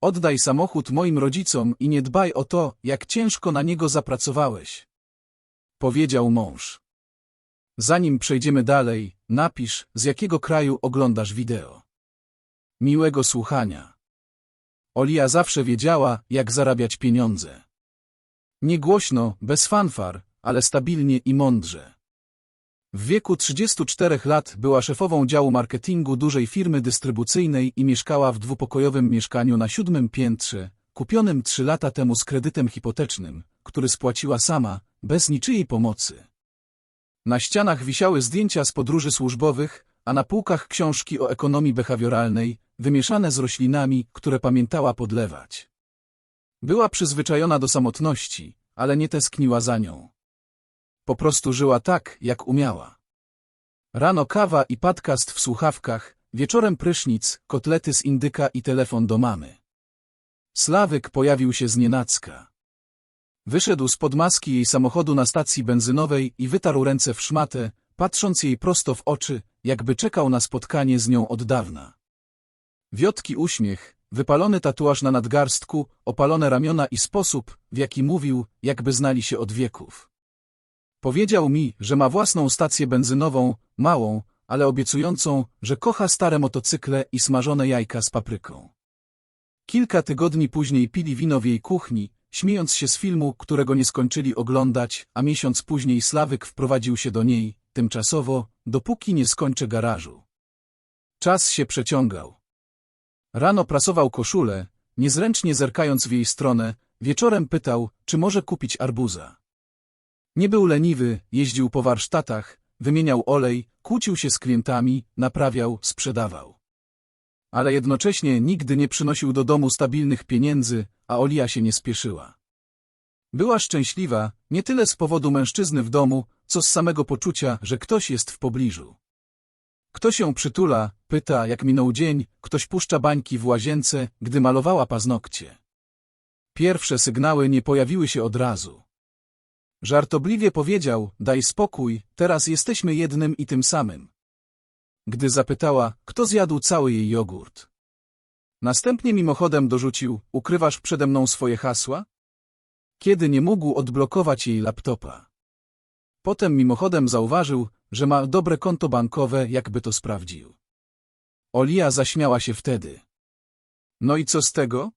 Oddaj samochód moim rodzicom i nie dbaj o to, jak ciężko na niego zapracowałeś. Powiedział mąż. Zanim przejdziemy dalej, napisz, z jakiego kraju oglądasz wideo. Miłego słuchania. Olia zawsze wiedziała, jak zarabiać pieniądze. Nie głośno, bez fanfar, ale stabilnie i mądrze. W wieku 34 lat była szefową działu marketingu dużej firmy dystrybucyjnej i mieszkała w dwupokojowym mieszkaniu na siódmym piętrze, kupionym trzy lata temu z kredytem hipotecznym, który spłaciła sama, bez niczyjej pomocy. Na ścianach wisiały zdjęcia z podróży służbowych, a na półkach książki o ekonomii behawioralnej, wymieszane z roślinami, które pamiętała podlewać. Była przyzwyczajona do samotności, ale nie tęskniła za nią. Po prostu żyła tak, jak umiała. Rano kawa i podcast w słuchawkach, wieczorem prysznic, kotlety z indyka i telefon do mamy. Sławyk pojawił się znienacka. Wyszedł spod maski jej samochodu na stacji benzynowej i wytarł ręce w szmatę, patrząc jej prosto w oczy, jakby czekał na spotkanie z nią od dawna. Wiotki uśmiech, wypalony tatuaż na nadgarstku, opalone ramiona i sposób, w jaki mówił, jakby znali się od wieków. Powiedział mi, że ma własną stację benzynową, małą, ale obiecującą, że kocha stare motocykle i smażone jajka z papryką. Kilka tygodni później pili wino w jej kuchni, śmiejąc się z filmu, którego nie skończyli oglądać, a miesiąc później Slawyk wprowadził się do niej, tymczasowo, dopóki nie skończę garażu. Czas się przeciągał. Rano prasował koszulę, niezręcznie zerkając w jej stronę, wieczorem pytał, czy może kupić arbuza. Nie był leniwy, jeździł po warsztatach, wymieniał olej, kłócił się z klientami, naprawiał, sprzedawał. Ale jednocześnie nigdy nie przynosił do domu stabilnych pieniędzy, a Olia się nie spieszyła. Była szczęśliwa, nie tyle z powodu mężczyzny w domu, co z samego poczucia, że ktoś jest w pobliżu. Ktoś ją przytula, pyta, jak minął dzień, ktoś puszcza bańki w łazience, gdy malowała paznokcie. Pierwsze sygnały nie pojawiły się od razu. Żartobliwie powiedział, daj spokój, teraz jesteśmy jednym i tym samym. Gdy zapytała, kto zjadł cały jej jogurt. Następnie mimochodem dorzucił, ukrywasz przede mną swoje hasła? Kiedy nie mógł odblokować jej laptopa. Potem mimochodem zauważył, że ma dobre konto bankowe, jakby to sprawdził. Olia zaśmiała się wtedy. No i co z tego?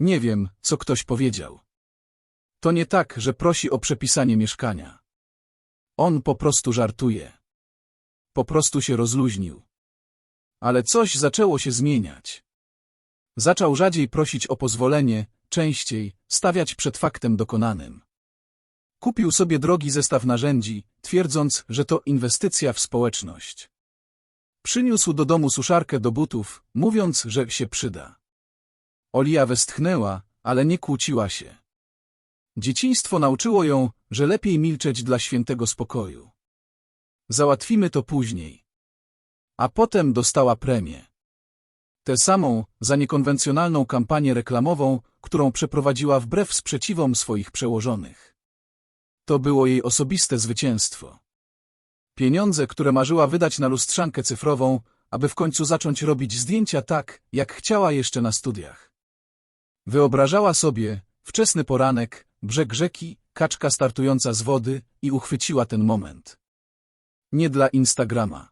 Nie wiem, co ktoś powiedział. To nie tak, że prosi o przepisanie mieszkania. On po prostu żartuje. Po prostu się rozluźnił. Ale coś zaczęło się zmieniać. Zaczął rzadziej prosić o pozwolenie, częściej stawiać przed faktem dokonanym. Kupił sobie drogi zestaw narzędzi, twierdząc, że to inwestycja w społeczność. Przyniósł do domu suszarkę do butów, mówiąc, że się przyda. Olia westchnęła, ale nie kłóciła się. Dzieciństwo nauczyło ją, że lepiej milczeć dla świętego spokoju. Załatwimy to później. A potem dostała premię. Tę samą, za niekonwencjonalną kampanię reklamową, którą przeprowadziła wbrew sprzeciwom swoich przełożonych. To było jej osobiste zwycięstwo. Pieniądze, które marzyła wydać na lustrzankę cyfrową, aby w końcu zacząć robić zdjęcia tak, jak chciała jeszcze na studiach. Wyobrażała sobie, wczesny poranek, brzeg rzeki, kaczka startująca z wody i uchwyciła ten moment. Nie dla Instagrama.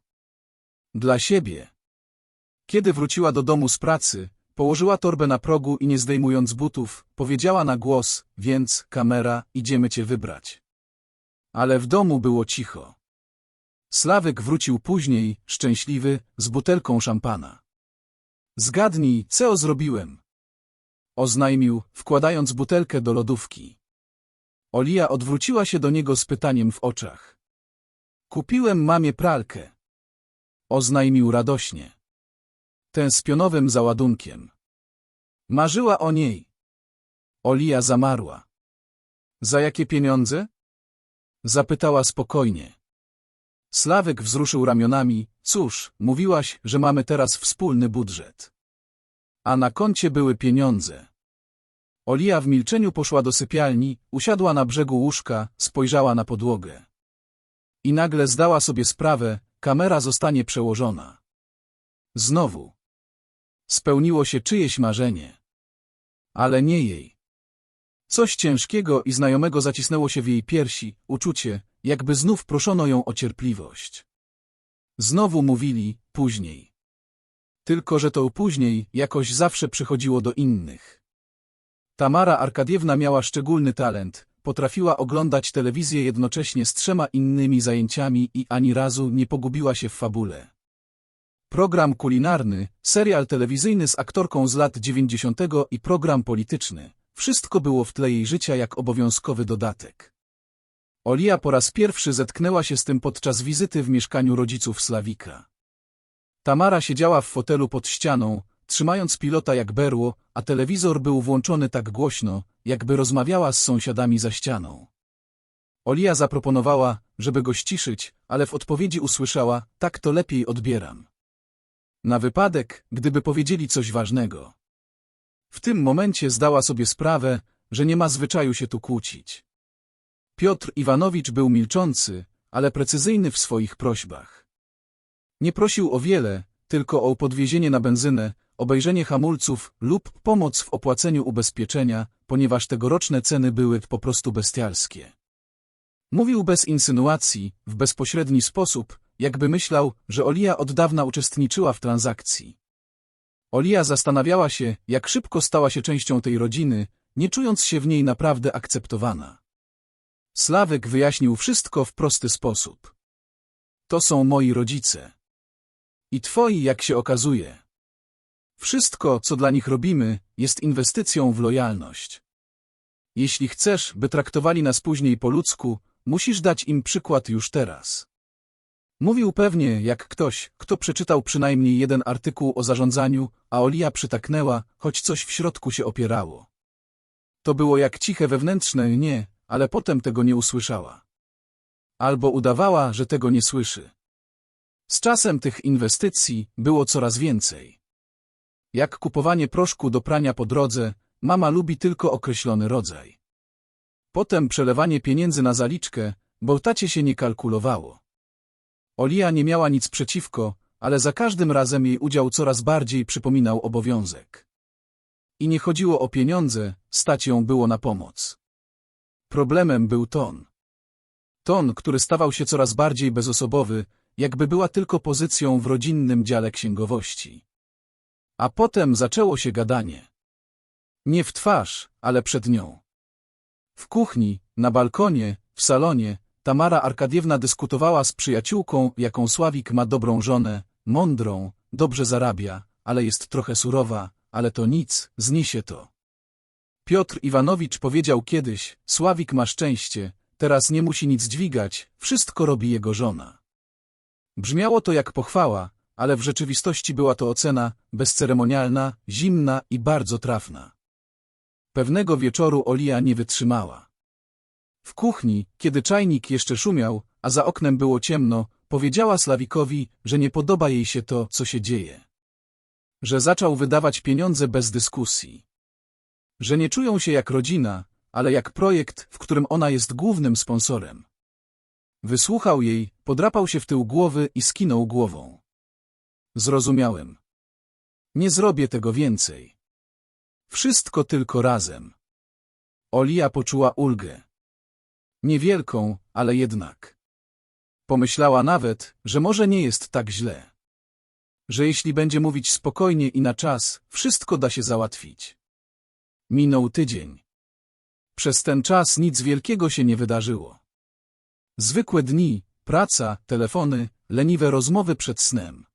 Dla siebie. Kiedy wróciła do domu z pracy, położyła torbę na progu i nie zdejmując butów, powiedziała na głos, więc, kamera, idziemy cię wybrać. Ale w domu było cicho. Sławek wrócił później, szczęśliwy, z butelką szampana. Zgadnij, co zrobiłem. Oznajmił, wkładając butelkę do lodówki. Olia odwróciła się do niego z pytaniem w oczach. Kupiłem mamie pralkę. Oznajmił radośnie. Tę z pionowym załadunkiem. Marzyła o niej. Olia zamarła. Za jakie pieniądze? Zapytała spokojnie. Sławek wzruszył ramionami. Cóż, mówiłaś, że mamy teraz wspólny budżet. A na koncie były pieniądze. Olia w milczeniu poszła do sypialni, usiadła na brzegu łóżka, spojrzała na podłogę. I nagle zdała sobie sprawę, kamera zostanie przełożona. Znowu. Spełniło się czyjeś marzenie. Ale nie jej. Coś ciężkiego i znajomego zacisnęło się w jej piersi, uczucie, jakby znów proszono ją o cierpliwość. Znowu mówili, później. Tylko, że to później jakoś zawsze przychodziło do innych. Tamara Arkadiewna miała szczególny talent, potrafiła oglądać telewizję jednocześnie z trzema innymi zajęciami i ani razu nie pogubiła się w fabule. Program kulinarny, serial telewizyjny z aktorką z lat 90. i program polityczny. Wszystko było w tle jej życia jak obowiązkowy dodatek. Olia po raz pierwszy zetknęła się z tym podczas wizyty w mieszkaniu rodziców Slawika. Tamara siedziała w fotelu pod ścianą, trzymając pilota jak berło, a telewizor był włączony tak głośno, jakby rozmawiała z sąsiadami za ścianą. Olia zaproponowała, żeby go ściszyć, ale w odpowiedzi usłyszała, tak to lepiej odbieram. Na wypadek, gdyby powiedzieli coś ważnego. W tym momencie zdała sobie sprawę, że nie ma zwyczaju się tu kłócić. Piotr Iwanowicz był milczący, ale precyzyjny w swoich prośbach. Nie prosił o wiele, tylko o podwiezienie na benzynę, obejrzenie hamulców lub pomoc w opłaceniu ubezpieczenia, ponieważ tegoroczne ceny były po prostu bestialskie. Mówił bez insynuacji, w bezpośredni sposób, jakby myślał, że Olia od dawna uczestniczyła w transakcji. Olia zastanawiała się, jak szybko stała się częścią tej rodziny, nie czując się w niej naprawdę akceptowana. Sławek wyjaśnił wszystko w prosty sposób. To są moi rodzice. I twoi, jak się okazuje. Wszystko, co dla nich robimy, jest inwestycją w lojalność. Jeśli chcesz, by traktowali nas później po ludzku, musisz dać im przykład już teraz. Mówił pewnie jak ktoś, kto przeczytał przynajmniej jeden artykuł o zarządzaniu, a Olia przytaknęła, choć coś w środku się opierało. To było jak ciche wewnętrzne nie, ale potem tego nie usłyszała. Albo udawała, że tego nie słyszy. Z czasem tych inwestycji było coraz więcej. Jak kupowanie proszku do prania po drodze, mama lubi tylko określony rodzaj. Potem przelewanie pieniędzy na zaliczkę, bo tacie się nie kalkulowało. Olia nie miała nic przeciwko, ale za każdym razem jej udział coraz bardziej przypominał obowiązek. I nie chodziło o pieniądze, stać ją było na pomoc. Problemem był ton. Ton, który stawał się coraz bardziej bezosobowy, jakby była tylko pozycją w rodzinnym dziale księgowości. A potem zaczęło się gadanie. Nie w twarz, ale przed nią. W kuchni, na balkonie, w salonie, Tamara Arkadiewna dyskutowała z przyjaciółką, jaką Sławik ma dobrą żonę, mądrą, dobrze zarabia, ale jest trochę surowa, ale to nic, zniesie to. Piotr Iwanowicz powiedział kiedyś, Sławik ma szczęście, teraz nie musi nic dźwigać, wszystko robi jego żona. Brzmiało to jak pochwała, ale w rzeczywistości była to ocena bezceremonialna, zimna i bardzo trafna. Pewnego wieczoru Olia nie wytrzymała. W kuchni, kiedy czajnik jeszcze szumiał, a za oknem było ciemno, powiedziała Slawikowi, że nie podoba jej się to, co się dzieje. Że zaczął wydawać pieniądze bez dyskusji. Że nie czują się jak rodzina, ale jak projekt, w którym ona jest głównym sponsorem. Wysłuchał jej, podrapał się w tył głowy i skinął głową. Zrozumiałem. Nie zrobię tego więcej. Wszystko tylko razem. Olia poczuła ulgę. Niewielką, ale jednak. Pomyślała nawet, że może nie jest tak źle. Że jeśli będzie mówić spokojnie i na czas, wszystko da się załatwić. Minął tydzień. Przez ten czas nic wielkiego się nie wydarzyło. Zwykłe dni, praca, telefony, leniwe rozmowy przed snem.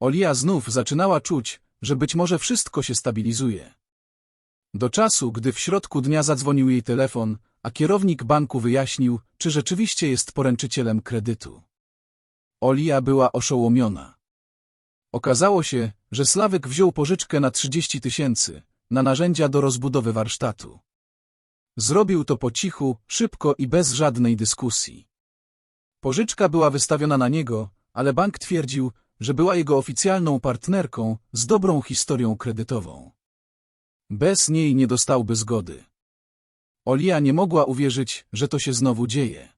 Olia znów zaczynała czuć, że być może wszystko się stabilizuje. Do czasu, gdy w środku dnia zadzwonił jej telefon, a kierownik banku wyjaśnił, czy rzeczywiście jest poręczycielem kredytu. Olia była oszołomiona. Okazało się, że Sławek wziął pożyczkę na 30 tysięcy, na narzędzia do rozbudowy warsztatu. Zrobił to po cichu, szybko i bez żadnej dyskusji. Pożyczka była wystawiona na niego, ale bank twierdził, że była jego oficjalną partnerką z dobrą historią kredytową. Bez niej nie dostałby zgody. Olia nie mogła uwierzyć, że to się znowu dzieje.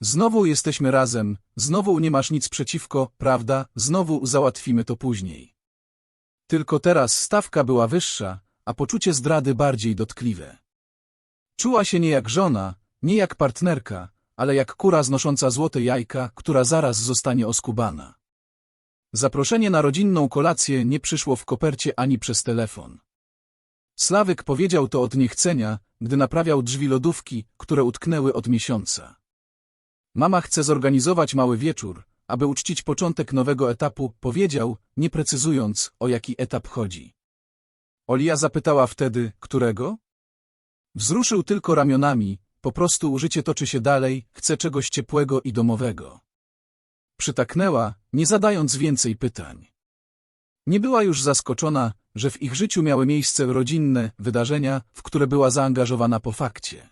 Znowu jesteśmy razem, znowu nie masz nic przeciwko, prawda, znowu załatwimy to później. Tylko teraz stawka była wyższa, a poczucie zdrady bardziej dotkliwe. Czuła się nie jak żona, nie jak partnerka, ale jak kura znosząca złote jajka, która zaraz zostanie oskubana. Zaproszenie na rodzinną kolację nie przyszło w kopercie ani przez telefon. Sławyk powiedział to od niechcenia, gdy naprawiał drzwi lodówki, które utknęły od miesiąca. Mama chce zorganizować mały wieczór, aby uczcić początek nowego etapu, powiedział, nie precyzując, o jaki etap chodzi. Olia zapytała wtedy, którego? Wzruszył tylko ramionami, po prostu życie toczy się dalej, chce czegoś ciepłego i domowego. Przytaknęła, nie zadając więcej pytań. Nie była już zaskoczona, że w ich życiu miały miejsce rodzinne wydarzenia, w które była zaangażowana po fakcie.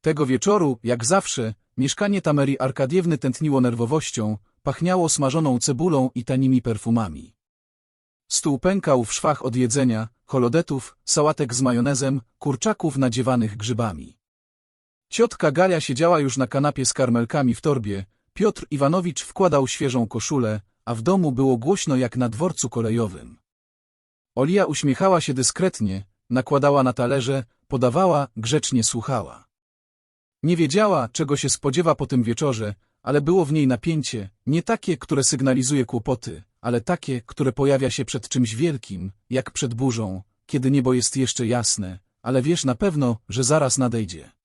Tego wieczoru, jak zawsze, mieszkanie Tamerii Arkadiewny tętniło nerwowością, pachniało smażoną cebulą i tanimi perfumami. Stół pękał w szwach od jedzenia, holodetów, sałatek z majonezem, kurczaków nadziewanych grzybami. Ciotka Galia siedziała już na kanapie z karmelkami w torbie, Piotr Iwanowicz wkładał świeżą koszulę, a w domu było głośno jak na dworcu kolejowym. Olia uśmiechała się dyskretnie, nakładała na talerze, podawała, grzecznie słuchała. Nie wiedziała, czego się spodziewa po tym wieczorze, ale było w niej napięcie, nie takie, które sygnalizuje kłopoty, ale takie, które pojawia się przed czymś wielkim, jak przed burzą, kiedy niebo jest jeszcze jasne, ale wiesz na pewno, że zaraz nadejdzie.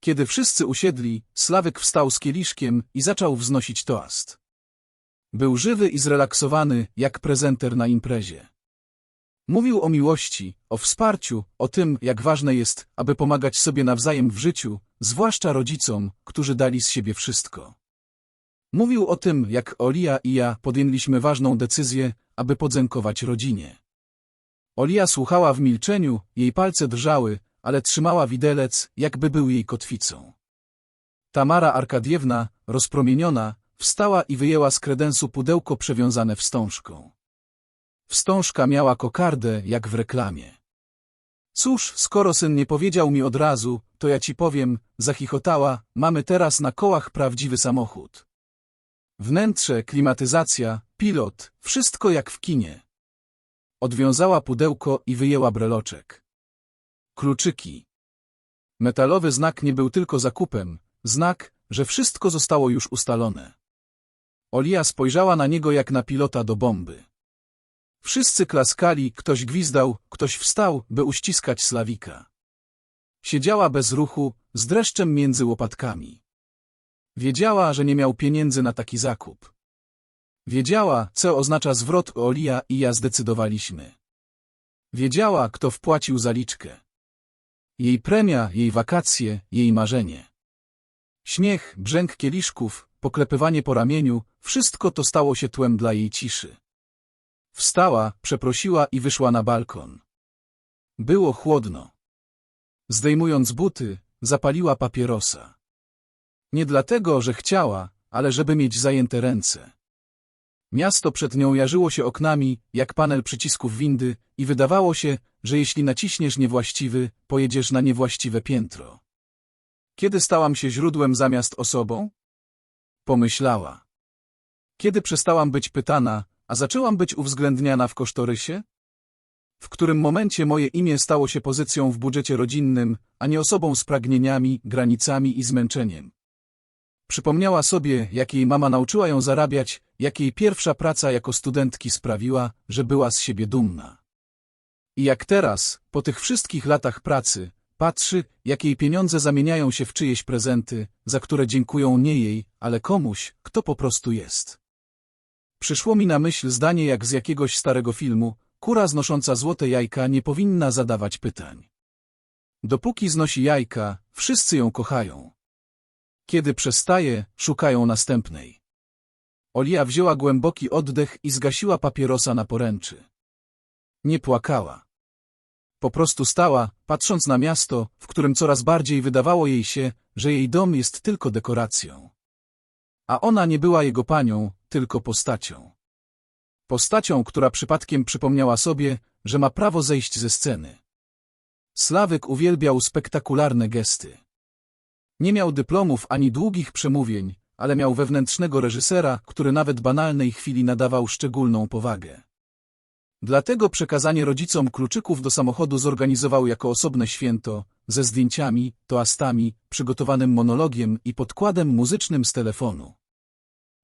Kiedy wszyscy usiedli, Sławek wstał z kieliszkiem i zaczął wznosić toast. Był żywy i zrelaksowany, jak prezenter na imprezie. Mówił o miłości, o wsparciu, o tym, jak ważne jest, aby pomagać sobie nawzajem w życiu, zwłaszcza rodzicom, którzy dali z siebie wszystko. Mówił o tym, jak Olia i ja podjęliśmy ważną decyzję, aby podzękować rodzinie. Olia słuchała w milczeniu, jej palce drżały, ale trzymała widelec, jakby był jej kotwicą. Tamara Arkadiewna, rozpromieniona, wstała i wyjęła z kredensu pudełko przewiązane wstążką. Wstążka miała kokardę, jak w reklamie. Cóż, skoro syn nie powiedział mi od razu, to ja ci powiem, zachichotała, mamy teraz na kołach prawdziwy samochód. Wnętrze, klimatyzacja, pilot, wszystko jak w kinie. Odwiązała pudełko i wyjęła breloczek. Kluczyki. Metalowy znak nie był tylko zakupem, znak, że wszystko zostało już ustalone. Olia spojrzała na niego jak na pilota do bomby. Wszyscy klaskali, ktoś gwizdał, ktoś wstał, by uściskać Slawika. Siedziała bez ruchu, z dreszczem między łopatkami. Wiedziała, że nie miał pieniędzy na taki zakup. Wiedziała, co oznacza zwrot Olia i ja zdecydowaliśmy. Wiedziała, kto wpłacił zaliczkę. Jej premia, jej wakacje, jej marzenie. Śmiech, brzęk kieliszków, poklepywanie po ramieniu, wszystko to stało się tłem dla jej ciszy. Wstała, przeprosiła i wyszła na balkon. Było chłodno. Zdejmując buty, zapaliła papierosa. Nie dlatego, że chciała, ale żeby mieć zajęte ręce. Miasto przed nią jarzyło się oknami, jak panel przycisków windy i wydawało się, że jeśli naciśniesz niewłaściwy, pojedziesz na niewłaściwe piętro. Kiedy stałam się źródłem zamiast osobą? Pomyślała. Kiedy przestałam być pytana, a zaczęłam być uwzględniana w kosztorysie? W którym momencie moje imię stało się pozycją w budżecie rodzinnym, a nie osobą z pragnieniami, granicami i zmęczeniem. Przypomniała sobie, jak jej mama nauczyła ją zarabiać, jak jej pierwsza praca jako studentki sprawiła, że była z siebie dumna. I jak teraz, po tych wszystkich latach pracy, patrzy, jak jej pieniądze zamieniają się w czyjeś prezenty, za które dziękują nie jej, ale komuś, kto po prostu jest. Przyszło mi na myśl zdanie jak z jakiegoś starego filmu, kura znosząca złote jajka nie powinna zadawać pytań. Dopóki znosi jajka, wszyscy ją kochają. Kiedy przestaje, szukają następnej. Olia wzięła głęboki oddech i zgasiła papierosa na poręczy. Nie płakała. Po prostu stała, patrząc na miasto, w którym coraz bardziej wydawało jej się, że jej dom jest tylko dekoracją. A ona nie była jego panią, tylko postacią. Postacią, która przypadkiem przypomniała sobie, że ma prawo zejść ze sceny. Sławek uwielbiał spektakularne gesty. Nie miał dyplomów ani długich przemówień, ale miał wewnętrznego reżysera, który nawet banalnej chwili nadawał szczególną powagę. Dlatego przekazanie rodzicom kluczyków do samochodu zorganizował jako osobne święto, ze zdjęciami, toastami, przygotowanym monologiem i podkładem muzycznym z telefonu.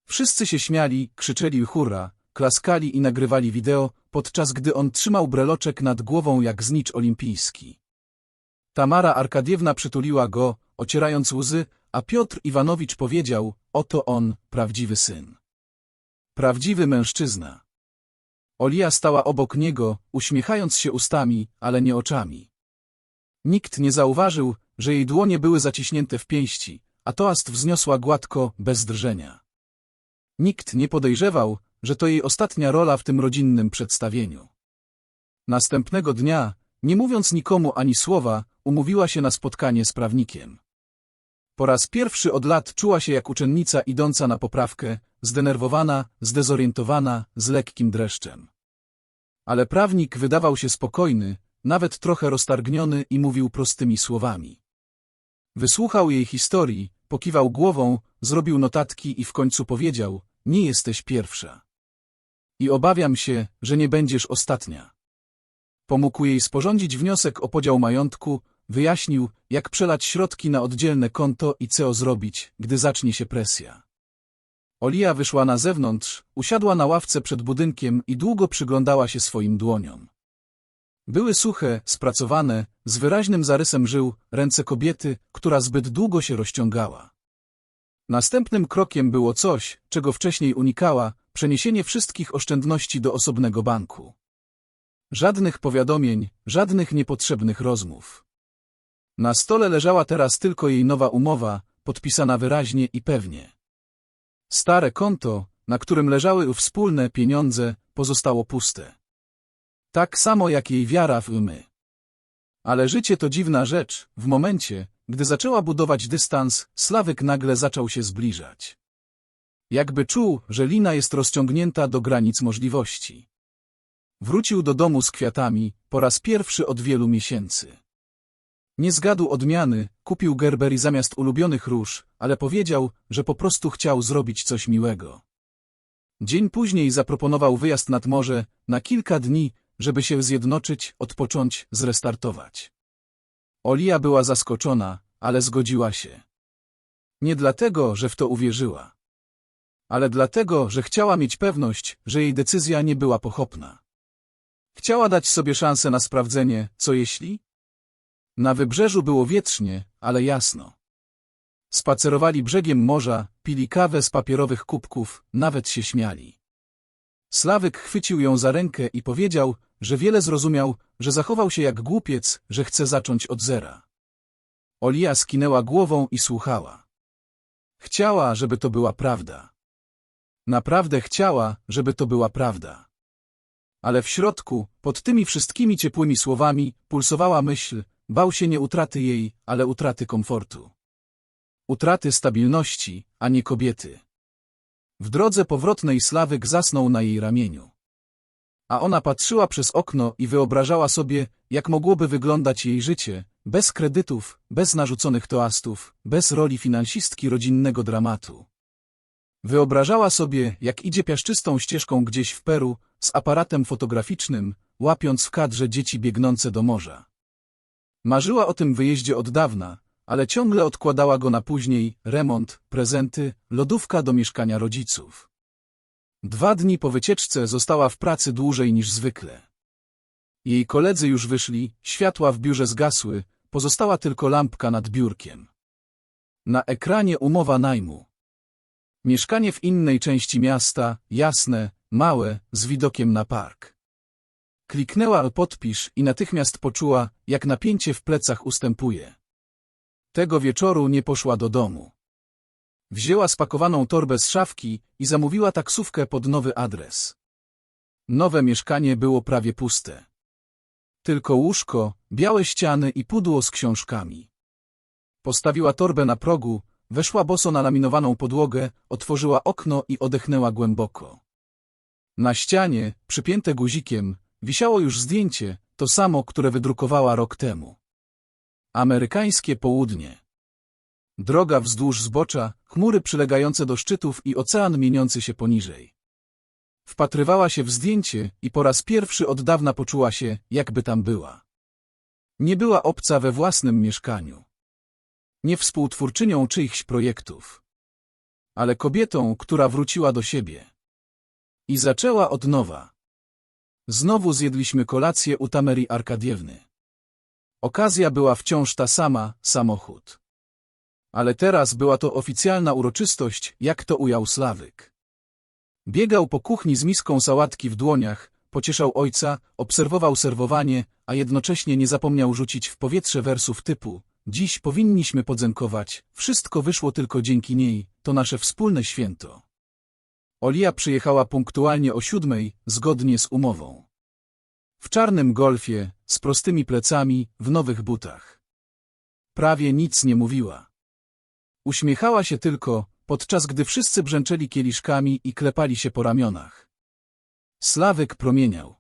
Wszyscy się śmiali, krzyczeli hurra, klaskali i nagrywali wideo, podczas gdy on trzymał breloczek nad głową jak znicz olimpijski. Tamara Arkadiewna przytuliła go, ocierając łzy, a Piotr Iwanowicz powiedział, oto on, prawdziwy syn. Prawdziwy mężczyzna. Olia stała obok niego, uśmiechając się ustami, ale nie oczami. Nikt nie zauważył, że jej dłonie były zaciśnięte w pięści, a toast wzniosła gładko, bez drżenia. Nikt nie podejrzewał, że to jej ostatnia rola w tym rodzinnym przedstawieniu. Następnego dnia, nie mówiąc nikomu ani słowa, umówiła się na spotkanie z prawnikiem. Po raz pierwszy od lat czuła się jak uczennica idąca na poprawkę, zdenerwowana, zdezorientowana, z lekkim dreszczem. Ale prawnik wydawał się spokojny, nawet trochę roztargniony i mówił prostymi słowami. Wysłuchał jej historii, pokiwał głową, zrobił notatki i w końcu powiedział, nie jesteś pierwsza. I obawiam się, że nie będziesz ostatnia. Pomógł jej sporządzić wniosek o podział majątku, wyjaśnił, jak przelać środki na oddzielne konto i co zrobić, gdy zacznie się presja. Olia wyszła na zewnątrz, usiadła na ławce przed budynkiem i długo przyglądała się swoim dłoniom. Były suche, spracowane, z wyraźnym zarysem żył, ręce kobiety, która zbyt długo się rozciągała. Następnym krokiem było coś, czego wcześniej unikała, przeniesienie wszystkich oszczędności do osobnego banku. Żadnych powiadomień, żadnych niepotrzebnych rozmów. Na stole leżała teraz tylko jej nowa umowa, podpisana wyraźnie i pewnie. Stare konto, na którym leżały wspólne pieniądze, pozostało puste. Tak samo jak jej wiara w my. Ale życie to dziwna rzecz, w momencie, gdy zaczęła budować dystans, Sławyk nagle zaczął się zbliżać. Jakby czuł, że lina jest rozciągnięta do granic możliwości. Wrócił do domu z kwiatami, po raz pierwszy od wielu miesięcy. Nie zgadł odmiany, kupił Gerberi zamiast ulubionych róż, ale powiedział, że po prostu chciał zrobić coś miłego. Dzień później zaproponował wyjazd nad morze, na kilka dni, żeby się zjednoczyć, odpocząć, zrestartować. Olia była zaskoczona, ale zgodziła się. Nie dlatego, że w to uwierzyła. Ale dlatego, że chciała mieć pewność, że jej decyzja nie była pochopna. Chciała dać sobie szansę na sprawdzenie, co jeśli? Na wybrzeżu było wietrznie, ale jasno. Spacerowali brzegiem morza, pili kawę z papierowych kubków, nawet się śmiali. Sławyk chwycił ją za rękę i powiedział, że wiele zrozumiał, że zachował się jak głupiec, że chce zacząć od zera. Olia skinęła głową i słuchała. Chciała, żeby to była prawda. Naprawdę chciała, żeby to była prawda. Ale w środku, pod tymi wszystkimi ciepłymi słowami, pulsowała myśl, bał się nie utraty jej, ale utraty komfortu. Utraty stabilności, a nie kobiety. W drodze powrotnej Sławyk zasnął na jej ramieniu. A ona patrzyła przez okno i wyobrażała sobie, jak mogłoby wyglądać jej życie, bez kredytów, bez narzuconych toastów, bez roli finansistki rodzinnego dramatu. Wyobrażała sobie, jak idzie piaszczystą ścieżką gdzieś w Peru, z aparatem fotograficznym, łapiąc w kadrze dzieci biegnące do morza. Marzyła o tym wyjeździe od dawna, ale ciągle odkładała go na później, remont, prezenty, lodówka do mieszkania rodziców. Dwa dni po wycieczce została w pracy dłużej niż zwykle. Jej koledzy już wyszli, światła w biurze zgasły, pozostała tylko lampka nad biurkiem. Na ekranie umowa najmu. Mieszkanie w innej części miasta, jasne, małe, z widokiem na park. Kliknęła podpisz i natychmiast poczuła, jak napięcie w plecach ustępuje. Tego wieczoru nie poszła do domu. Wzięła spakowaną torbę z szafki i zamówiła taksówkę pod nowy adres. Nowe mieszkanie było prawie puste. Tylko łóżko, białe ściany i pudło z książkami. Postawiła torbę na progu, weszła boso na laminowaną podłogę, otworzyła okno i odechnęła głęboko. Na ścianie, przypięte guzikiem, wisiało już zdjęcie, to samo, które wydrukowała rok temu. Amerykańskie południe. Droga wzdłuż zbocza, chmury przylegające do szczytów i ocean mieniący się poniżej. Wpatrywała się w zdjęcie i po raz pierwszy od dawna poczuła się, jakby tam była. Nie była obca we własnym mieszkaniu. Nie współtwórczynią czyichś projektów. Ale kobietą, która wróciła do siebie. I zaczęła od nowa. Znowu zjedliśmy kolację u Tamerii Arkadiewny. Okazja była wciąż ta sama, samochód. Ale teraz była to oficjalna uroczystość, jak to ujął Slawyk. Biegał po kuchni z miską sałatki w dłoniach, pocieszał ojca, obserwował serwowanie, a jednocześnie nie zapomniał rzucić w powietrze wersów typu Dziś powinniśmy podziękować, wszystko wyszło tylko dzięki niej, to nasze wspólne święto. Olia przyjechała punktualnie o siódmej, zgodnie z umową. W czarnym golfie, z prostymi plecami, w nowych butach. Prawie nic nie mówiła. Uśmiechała się tylko, podczas gdy wszyscy brzęczeli kieliszkami i klepali się po ramionach. Sławyk promieniał.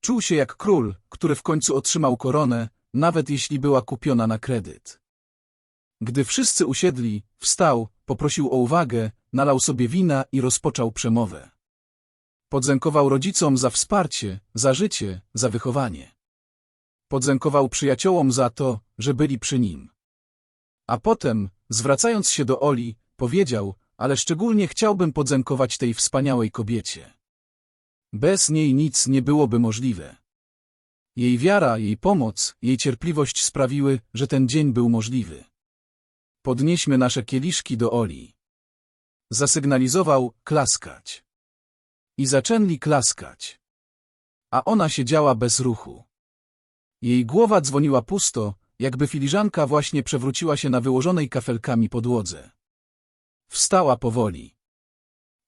Czuł się jak król, który w końcu otrzymał koronę, nawet jeśli była kupiona na kredyt. Gdy wszyscy usiedli, wstał, poprosił o uwagę, nalał sobie wina i rozpoczął przemowę. Podzękował rodzicom za wsparcie, za życie, za wychowanie. Podzękował przyjaciołom za to, że byli przy nim. A potem, zwracając się do Oli, powiedział, ale szczególnie chciałbym podziękować tej wspaniałej kobiecie. Bez niej nic nie byłoby możliwe. Jej wiara, jej pomoc, jej cierpliwość sprawiły, że ten dzień był możliwy. Podnieśmy nasze kieliszki do Oli. Zasygnalizował klaskać. I zaczęli klaskać. A ona siedziała bez ruchu. Jej głowa dzwoniła pusto, jakby filiżanka właśnie przewróciła się na wyłożonej kafelkami podłodze. Wstała powoli.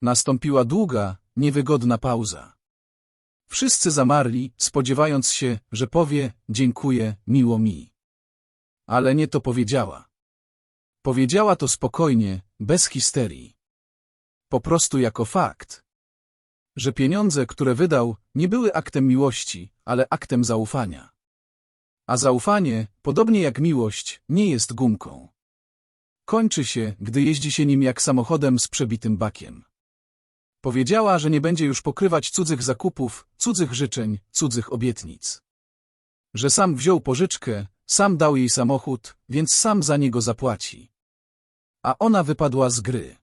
Nastąpiła długa, niewygodna pauza. Wszyscy zamarli, spodziewając się, że powie, dziękuję, miło mi. Ale nie to powiedziała. Powiedziała to spokojnie, bez histerii. Po prostu jako fakt. Że pieniądze, które wydał, nie były aktem miłości, ale aktem zaufania. A zaufanie, podobnie jak miłość, nie jest gumką. Kończy się, gdy jeździ się nim jak samochodem z przebitym bakiem. Powiedziała, że nie będzie już pokrywać cudzych zakupów, cudzych życzeń, cudzych obietnic. Że sam wziął pożyczkę, sam dał jej samochód, więc sam za niego zapłaci. A ona wypadła z gry.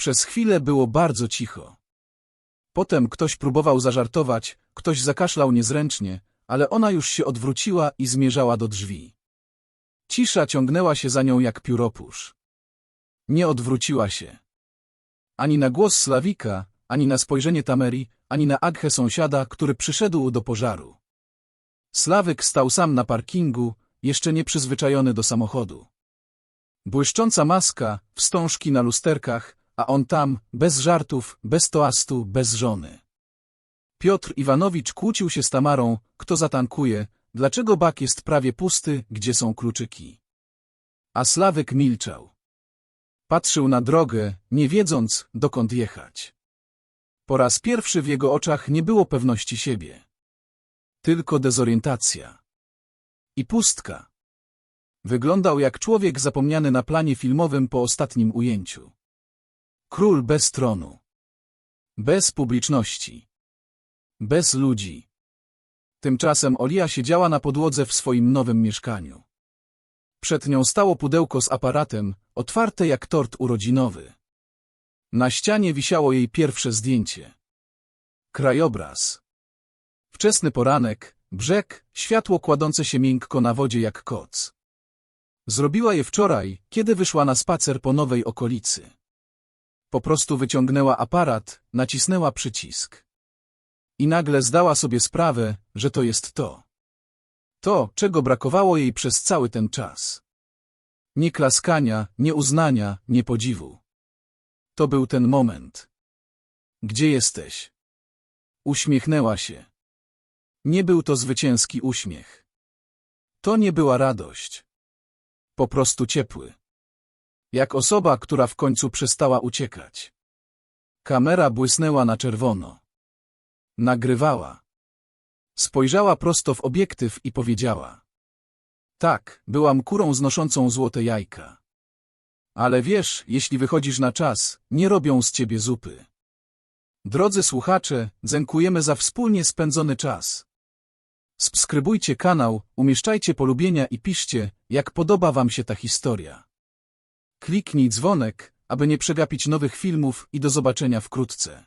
Przez chwilę było bardzo cicho. Potem ktoś próbował zażartować, ktoś zakaszlał niezręcznie, ale ona już się odwróciła i zmierzała do drzwi. Cisza ciągnęła się za nią jak pióropusz. Nie odwróciła się. Ani na głos Slawika, ani na spojrzenie Tameri, ani na Agchę sąsiada, który przyszedł do pożaru. Sławyk stał sam na parkingu, jeszcze nieprzyzwyczajony do samochodu. Błyszcząca maska, wstążki na lusterkach, a on tam, bez żartów, bez toastu, bez żony. Piotr Iwanowicz kłócił się z Tamarą, kto zatankuje, dlaczego bak jest prawie pusty, gdzie są kluczyki. A Sławek milczał. Patrzył na drogę, nie wiedząc, dokąd jechać. Po raz pierwszy w jego oczach nie było pewności siebie. Tylko dezorientacja. I pustka. Wyglądał jak człowiek zapomniany na planie filmowym po ostatnim ujęciu. Król bez tronu. Bez publiczności. Bez ludzi. Tymczasem Olia siedziała na podłodze w swoim nowym mieszkaniu. Przed nią stało pudełko z aparatem, otwarte jak tort urodzinowy. Na ścianie wisiało jej pierwsze zdjęcie. Krajobraz. Wczesny poranek, brzeg, światło kładące się miękko na wodzie jak koc. Zrobiła je wczoraj, kiedy wyszła na spacer po nowej okolicy. Po prostu wyciągnęła aparat, nacisnęła przycisk. I nagle zdała sobie sprawę, że to jest to. To, czego brakowało jej przez cały ten czas. Nie klaskania, nie uznania, nie podziwu. To był ten moment. Gdzie jesteś? Uśmiechnęła się. Nie był to zwycięski uśmiech. To nie była radość. Po prostu ciepły. Jak osoba, która w końcu przestała uciekać. Kamera błysnęła na czerwono. Nagrywała. Spojrzała prosto w obiektyw i powiedziała. Tak, byłam kurą znoszącą złote jajka. Ale wiesz, jeśli wychodzisz na czas, nie robią z ciebie zupy. Drodzy słuchacze, dziękujemy za wspólnie spędzony czas. Subskrybujcie kanał, umieszczajcie polubienia i piszcie, jak podoba Wam się ta historia. Kliknij dzwonek, aby nie przegapić nowych filmów i do zobaczenia wkrótce.